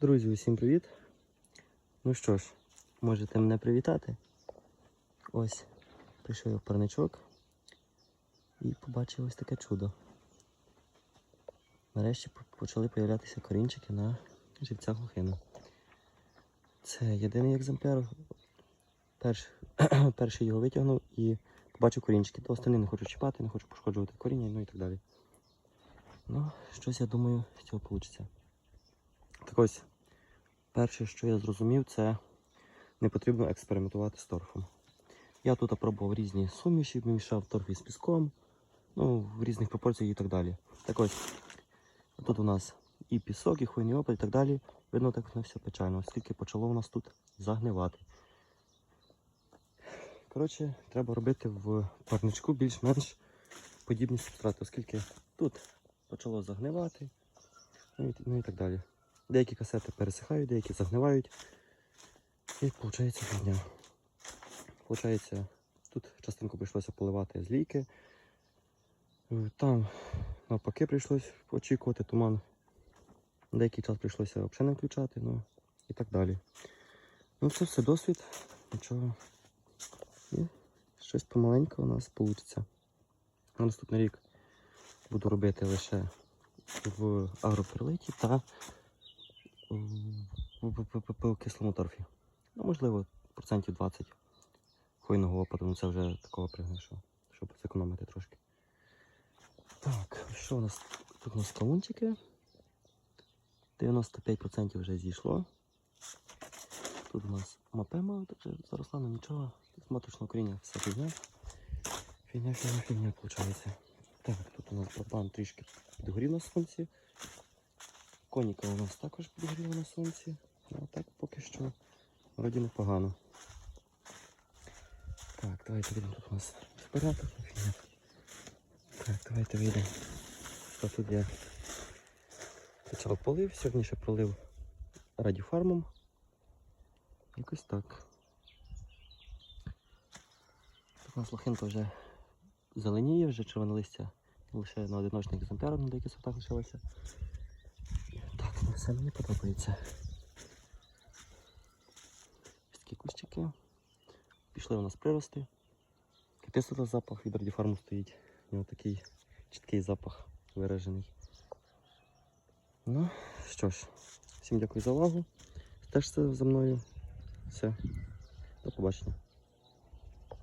Друзі, усім привіт! Ну що ж, можете мене привітати. Ось прийшов я в парничок і побачив ось таке чудо. Нарешті почали появлятися корінчики на живцях лохини. Це єдиний екземпляр. Перш, перший його витягнув і побачив корінчики. До останні не хочу чіпати, не хочу пошкоджувати коріння, ну і так далі. Ну, щось я думаю, з цього вийде. Ось, перше, що я зрозумів, це не потрібно експериментувати з торфом. Я тут пробував різні суміші, мішав торф із піском, ну, в різних пропорціях і так далі. Так ось, тут у нас і пісок, і хвойний опад, і так далі. Видно, так воно все печально, оскільки почало у нас тут загнивати. Коротше, треба робити в парничку більш-менш подібні субстрати, оскільки тут почало загнивати, ну і, ну і так далі. Деякі касети пересихають, деякі загнивають. І виходить фігня. Получається, тут частинку прийшлося поливати з лійки. Е, Там навпаки прийшлося очікувати туман. Деякий час прийшлося взагалі не включати, ну і так далі. Ну це все досвід, нічого. І щось помаленьку у нас вийде. На наступний рік буду робити лише в агроперлиті та в, кислому торфі. Ну, можливо, процентів 20 хвойного опаду, ну це вже такого пригне, щоб зекономити трошки. Так, що у нас? Тут у нас кавунчики. 95% вже зійшло. Тут у нас мапема, тут заросла, ну нічого. Тут маточного коріння все фігня. Фігня, фігня, фігня, виходить. Так, тут у нас пропан трішки підгорів на сонці. Коніка у нас також підгоріла на сонці. Ну, а так поки що вроді непогано. Так, давайте вийдемо тут у нас в порядок. Так, давайте вийдемо. Що тут є? Спочатку полив, сьогодні ще пролив радіфармом. Якось так. Тут у нас лохинка вже зеленіє, вже червоне листя лише на одиночних екземплярах на деяких сортах лишилося. Так, ну все мені подобається. Ось такі кущики. Пішли у нас прирости. Капець тут запах від радіфарму стоїть. У нього такий чіткий запах виражений. Ну, що ж, всім дякую за увагу. Стежте за мною. Все. До побачення.